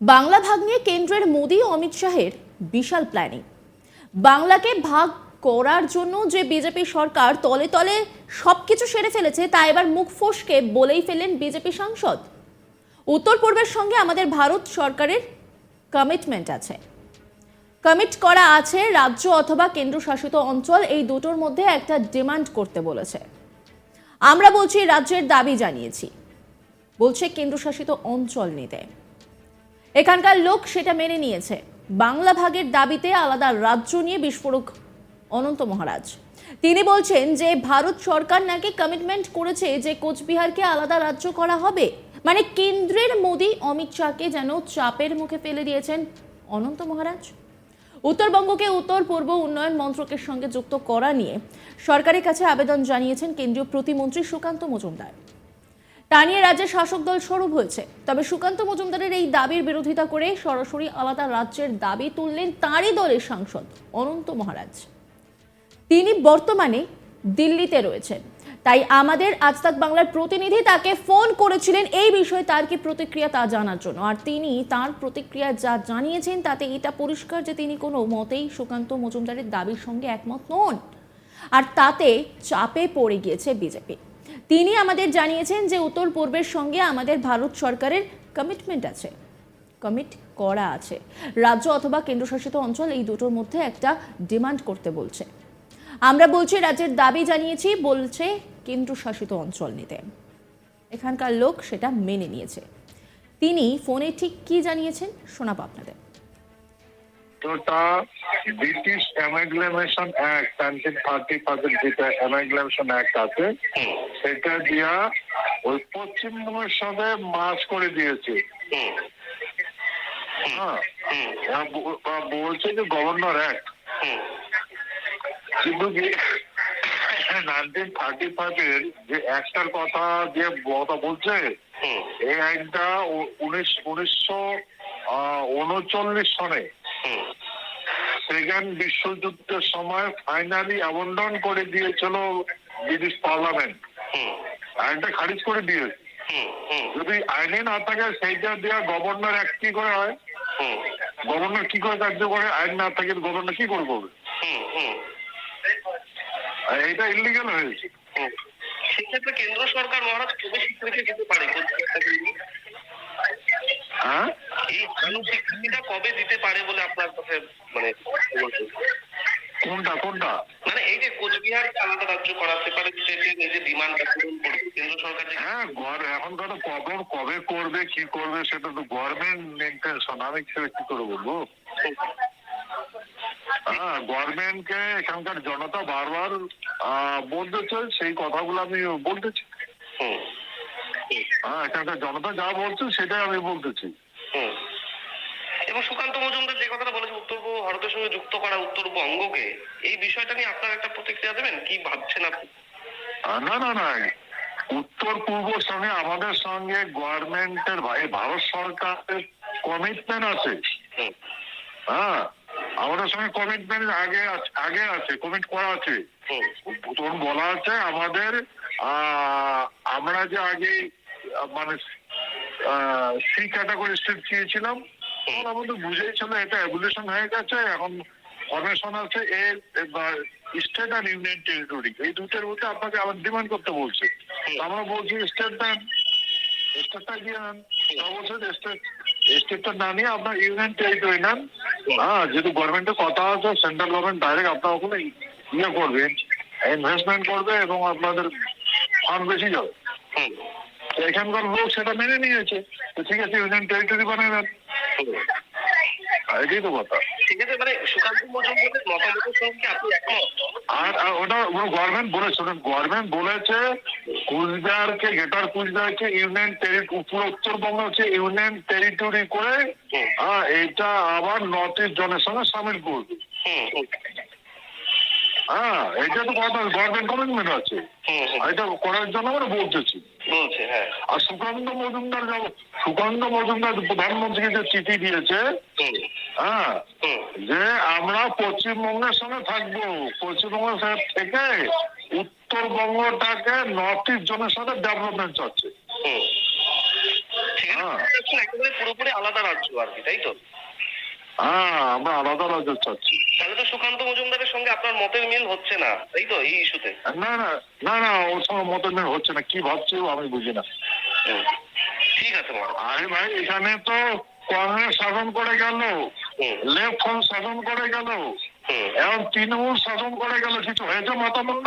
বাংলা ভাগ নিয়ে কেন্দ্রের মোদী ও অমিত শাহের বিশাল প্ল্যানিং বাংলাকে ভাগ করার জন্য যে বিজেপি সরকার তলে তলে সবকিছু সেরে ফেলেছে, তা এবার মুখ ফসকে বলেই ফেলেন বিজেপি সাংসদ। উত্তর পূর্বের সঙ্গে আমাদের ভারত সরকারের কমিটমেন্ট আছে। কমিট করা আছে রাজ্য অথবা কেন্দ্রশাসিত অঞ্চল, এই দুটোর মধ্যে একটা ডিমান্ড করতে বলেছে। আমরা বলছি, রাজ্যের দাবি জানিয়েছি। বলছে, কেন্দ্রশাসিত অঞ্চল নিতে। এখানকার লোক সেটা মেনে নিয়েছে। বাংলা ভাগের দাবিতে আলাদা রাজ্য নিয়ে বিস্ফোরক অনন্ত মহারাজ। তিনি বলছেন যে, ভারত সরকার নাকি কমিটমেন্ট করেছে যে, কোচবিহারকে আলাদা রাজ্য করা হবে। মানে কেন্দ্রের মোদী অমিত শাহকে যেন চাপের মুখে ফেলে দিয়েছেন অনন্ত মহারাজ। উত্তরবঙ্গকে উত্তর পূর্ব উন্নয়ন মন্ত্রকের সঙ্গে যুক্ত করা নিয়ে সরকারের কাছে আবেদন জানিয়েছেন কেন্দ্রীয় প্রতিমন্ত্রী সুকান্ত মজুমদার। তা নিয়ে রাজ্যের শাসক দল সরব হয়েছে। তবে সুকান্ত মজুমদারের এই দাবির বিরোধিতা করে সরাসরি আলাদা রাজ্যের দাবি তুললেন তাঁরই দলের সাংসদ অনন্ত মহারাজ। তিনি বর্তমানে দিল্লিতে রয়েছেন। তাই আমাদের আজ তাক বাংলার প্রতিনিধি তাকে ফোন করেছিলেন এই বিষয়ে তার কি প্রতিক্রিয়া তা জানার জন্য। আর তিনি তার প্রতিক্রিয়া যা জানিয়েছেন তাতে এটা পরিষ্কার যে তিনি কোনো মতেই সুকান্ত মজুমদারের দাবির সঙ্গে একমত নন। আর তাতে চাপে পড়ে গিয়েছে বিজেপি। তিনি আমাদের জানিয়েছেন যে উত্তর পূর্বের সঙ্গে আমাদের ভারত সরকারের কমিটমেন্ট আছে। কমিট করা আছে। রাজ্য অথবা কেন্দ্রশাসিত অঞ্চল এই দুটোর মধ্যে একটা ডিমান্ড করতে বলছে। আমরা বলছি, রাজ্যের দাবি জানিয়েছি, বলছে কেন্দ্রশাসিত অঞ্চল নিতে। এখানকার লোক সেটা মেনে নিয়েছে। তিনি ফোনে ঠিক কি জানিয়েছেন শোনাব আপনাদের। ওটা British amalgamation act nineteen thirty ফাইভের যেটা অ্যামাগলেমেশন অ্যাক্ট আছে। সেটা দিয়া ওই পশ্চিমবঙ্গের সাথে মাস করে দিয়েছে। হ্যাঁ। ওরা বলছে যে গভর্নর অ্যাক্ট কিন্তু কি নাইনটিন থার্টি ফাইভের যে অ্যাক্টটার কথা যে কথা বলছে, এই অ্যাক্টটা উনিশ, উনিশশো উনচল্লিশ সনে সেকেন্ড বিশ্বযুদ্ধের সময় ফাইনালি অ্যাবন্ডন করে দিয়েছিল ব্রিটিশ পার্লামেন্ট আইনটা খারিজ করে দিয়েছে। যদি আইনে না থাকে সেইটা দেওয়া গভর্নর অ্যাক্ট কি করে হয়? গভর্নর কি করে কার্য করে? আইন না থাকে গভর্নর কি করে করবে এইটা ইলিগাল হয়েছে। সেক্ষেত্রে কেন্দ্র সরকার মহারাজ কবে স্বীকৃতি দিতে পারে হ্যাঁ? এই কবে দিতে পারে বলে আপনার কাছে মানে কোনটা কোনটা? মানে এই যে কোচবিহার আলাদা রাজ্য করাতে পারে স্টেটের এই যে ডিমান্ডটা পূরণ কেন্দ্র সরকার হ্যাঁ ঘর এখন কখন কবে করবে কি করবে সেটা তো গভর্নমেন্ট ইন্টেনশন আমি কি করে বলব? হ্যাঁ গভর্নমেন্টকে এখানকার জনতা বারবার বলতেছে সেই কথাগুলো আমি বলতেছি হ্যাঁ এখানকার জনতা যা বলছে সেটাই আমি বলতেছি হুম। এবং সুকান্ত মজুমদার যে কথাটা বলেছে উত্তর পূর্ব ভারতের সঙ্গে যুক্ত করা উত্তরবঙ্গকে এই বিষয়টা নিয়ে আপনার একটা প্রতিক্রিয়া দেবেন? কি ভাবছেন আপনি? না না না উত্তর পূর্ব সঙ্গে আমাদের সঙ্গে গভর্নমেন্টের ভাই ভারত সরকারের কমিটমেন্ট আছে। হ্যাঁ আমাদের সঙ্গে কমিটমেন্ট আগে আছে- আগে আছে কমিট করা আছে। তখন বলা আছে আমাদের আহ, আমরা যে আগে মানে সি ক্যাটাগরি স্টেট চেয়েছিলাম তখন আমাদের বুঝেছিল এটা এভলিউশন হয়ে গেছে এখন ফরমেশন আছে এর স্টেট আর ইউনিয়ন টেরিটরি এই দুটোর মধ্যে আপনাকে আবার ডিমান্ড করতে বলছে। আমরা বলছি স্টেট দেন স্টেটটা দিয়ে নেন বলছে স্টেট স্টেটটা না নিয়ে আপনার ইউনিয়ন টেরিটরি নেন। হ্যাঁ যেহেতু গভর্নমেন্টের কথা আছে সেন্ট্রাল গভর্নমেন্ট ডাইরেক্ট আপনার ওখানে ইয়ে করবে ইনভেস্টমেন্ট করবে এবং আপনাদের ফান্ড বেশি যাবে। এখানকার লোক সেটা মেনে নিয়েছে। তো ঠিক আছে ইউনিয়ন টেরিটরি বানিয়ে দেন। হুম। এটাই তো কথা। মানে সুকান্ত মজুমদারের মতামতের সঙ্গে আপনি একমত? আর ওটা গভর্নমেন্ট বলেছে। গভর্নমেন্ট বলেছে কুচবিহারকে গ্রেটার কুচবিহারকে ইউনিয়ন টেরিটরি পুরো উত্তরবঙ্গ হচ্ছে ইউনিয়ন টেরিটরি করে হ্যাঁ এইটা আবার নর্থ ইস্ট জনের সঙ্গে সামিল করবে। হ্যাঁ এটা তো কথা গভর্নমেন্ট কমিটমেন্ট আছে। এটা করার জন্য আমরা বলতেছি। আর সুকান্ত মজুমদার সুকান্ত মজুমদার প্রধানমন্ত্রীকে যে চিঠি দিয়েছে হ্যাঁ যে আমরা পশ্চিমবঙ্গের সঙ্গে থাকব। পশ্চিমবঙ্গের সঙ্গে থেকে উত্তরবঙ্গটাকে নর্থ ইস্ট জোনের সাথে ডেভেলপমেন্ট চাচ্ছে হ্যাঁ। একেবারে পুরোপুরি আলাদা রাজ্য আর কি তাই তো? হ্যাঁ আমরা আলাদা রাজ্য চাচ্ছি। তাহলে তো সুকান্ত মজুমদারের সঙ্গে আপনার মতের মিল হচ্ছে না। তাই তো এই ইস্যুতে না না না না ওর সঙ্গে মতমিল হচ্ছে না। কি ভাবছি আমি বুঝি না। ঠিক আছে আরে ভাই এখানে তো কংগ্রেস শাসন করে গেল লেফট ফ্রন্ট শাসন করে গেল এখন তৃণমূল শাসন করে গেল কিছু হয়েছে মাতামুন্ড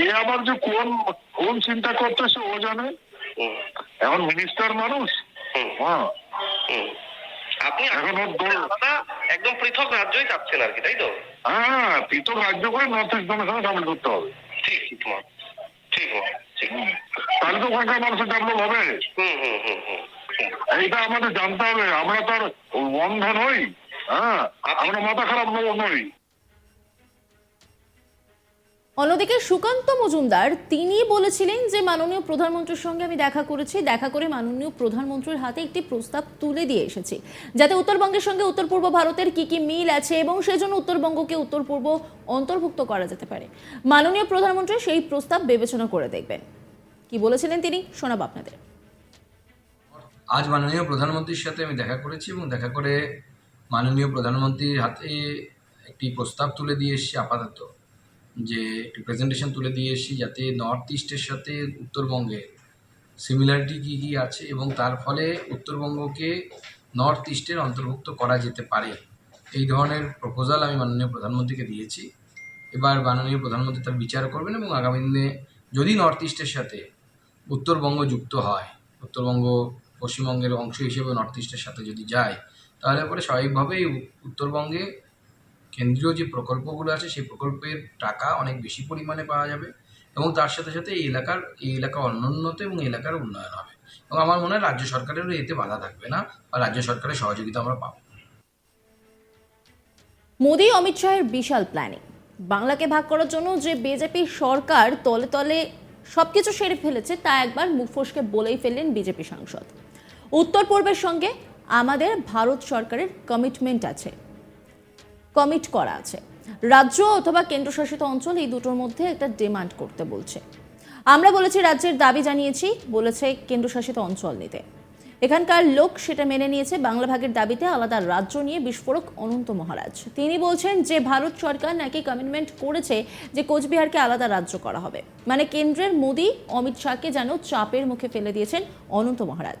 এ আবার যে কোন কোন চিন্তা করতেছে ও জানে? এখন মিনিস্টার মানুষ? হ্যাঁ। আপনি এখন ওর দোল আলাদা একদম পৃথক রাজ্যই চাচ্ছেন আর কি তাই তো? হ্যাঁ পৃথক রাজ্য করে নর্থ ইস্ট সঙ্গে সামিল করতে হবে। ঠিক ঠিক মা। ঠিক মা। তাহলে তো ওখানকার মানুষের ডেভেলপ হবে। হুম হুম হুম হুম। হুম। এইটা আমাদের জানতে হবে। আমরা তো আর অন্ধ নই। হ্যাঁ আমরা মাথা খারাপ নই। অন্যদিকে সুকান্ত মজুমদার, তিনি বলেছিলেন যে মাননীয় প্রধানমন্ত্রীর সঙ্গে আমি দেখা করেছি, দেখা করে মাননীয় প্রধানমন্ত্রীর হাতে একটি প্রস্তাব তুলে দিয়ে এসেছি। যাতে উত্তরবঙ্গের সঙ্গে উত্তর পূর্ব ভারতের কি কি মিল আছে এবং সেজন্য উত্তরবঙ্গকে উত্তর পূর্ব অন্তর্ভুক্ত করা যেতে পারে। মাননীয় প্রধানমন্ত্রী সেই প্রস্তাব বিবেচনা করে দেখবেন। কি বলেছিলেন তিনি? শোনাব আপনাদের। আজ মাননীয় প্রধানমন্ত্রীর সাথে আমি দেখা করেছি এবং দেখা করে মাননীয় প্রধানমন্ত্রীর হাতে একটি প্রস্তাব তুলে দিয়ে এসেছি আপাতত। যে একটি প্রেজেন্টেশন তুলে দিয়ে এসেছি যাতে নর্থ ইস্টের সাথে উত্তরবঙ্গে সিমিলারিটি কী কী আছে এবং তার ফলে উত্তরবঙ্গকে নর্থ ইস্টের অন্তর্ভুক্ত করা যেতে পারে। এই ধরনের প্রপোজাল আমি মাননীয় প্রধানমন্ত্রীকে দিয়েছি। এবার মাননীয় প্রধানমন্ত্রী তার বিচার করবেন এবং আগামী দিনে যদি নর্থ ইস্টের সাথে উত্তরবঙ্গ যুক্ত হয়, উত্তরবঙ্গ পশ্চিমবঙ্গের অংশ হিসেবে নর্থ ইস্টের সাথে যদি যায়, তাহলে পরে স্বাভাবিকভাবেই উত্তরবঙ্গে কেন্দ্রীয় যে প্রকল্পগুলো আছে, সেই প্রকল্পের টাকা অনেক বেশি পরিমাণে পাওয়া যাবে এবং তার সাথে সাথে এই এলাকার, এই এলাকা অনুন্নত এবং এলাকার উন্নয়ন হবে। এবং আমার মনে হয় রাজ্য সরকারেরও এতে বাধা থাকবে না বা রাজ্য সরকারের সহযোগিতা আমরা পাবো। মোদী অমিত শাহের বিশাল প্ল্যানিং। বাংলাকে ভাগ করার জন্য যে বিজেপি সরকার তলে তলে সবকিছু সেরে ফেলেছে, তা একবার মুখ ফসকে বলেই ফেললেন বিজেপি সাংসদ। উত্তর পূর্বের সঙ্গে আমাদের ভারত সরকারের কমিটমেন্ট আছে। কমিট করা আছে। রাজ্য অথবা কেন্দ্রশাসিত অঞ্চল এই দুটোর মধ্যে একটা ডিমান্ড করতে বলছে। আমরা বলেছি, রাজ্যের দাবি জানিয়েছি, বলেছে কেন্দ্রশাসিত অঞ্চল নিতে। এখানকার লোক সেটা মেনে নিয়েছে, বাংলা ভাগের দাবিতে আলাদা রাজ্য নিয়ে বিস্ফোরক অনন্ত মহারাজ। তিনি বলছেন যে, ভারত সরকার নাকি কমিটমেন্ট করেছে যে, কোচবিহারকে আলাদা রাজ্য করা হবে। মানে কেন্দ্রের মোদী অমিত শাহকে যেন চাপের মুখে ফেলে দিয়েছেন অনন্ত মহারাজ।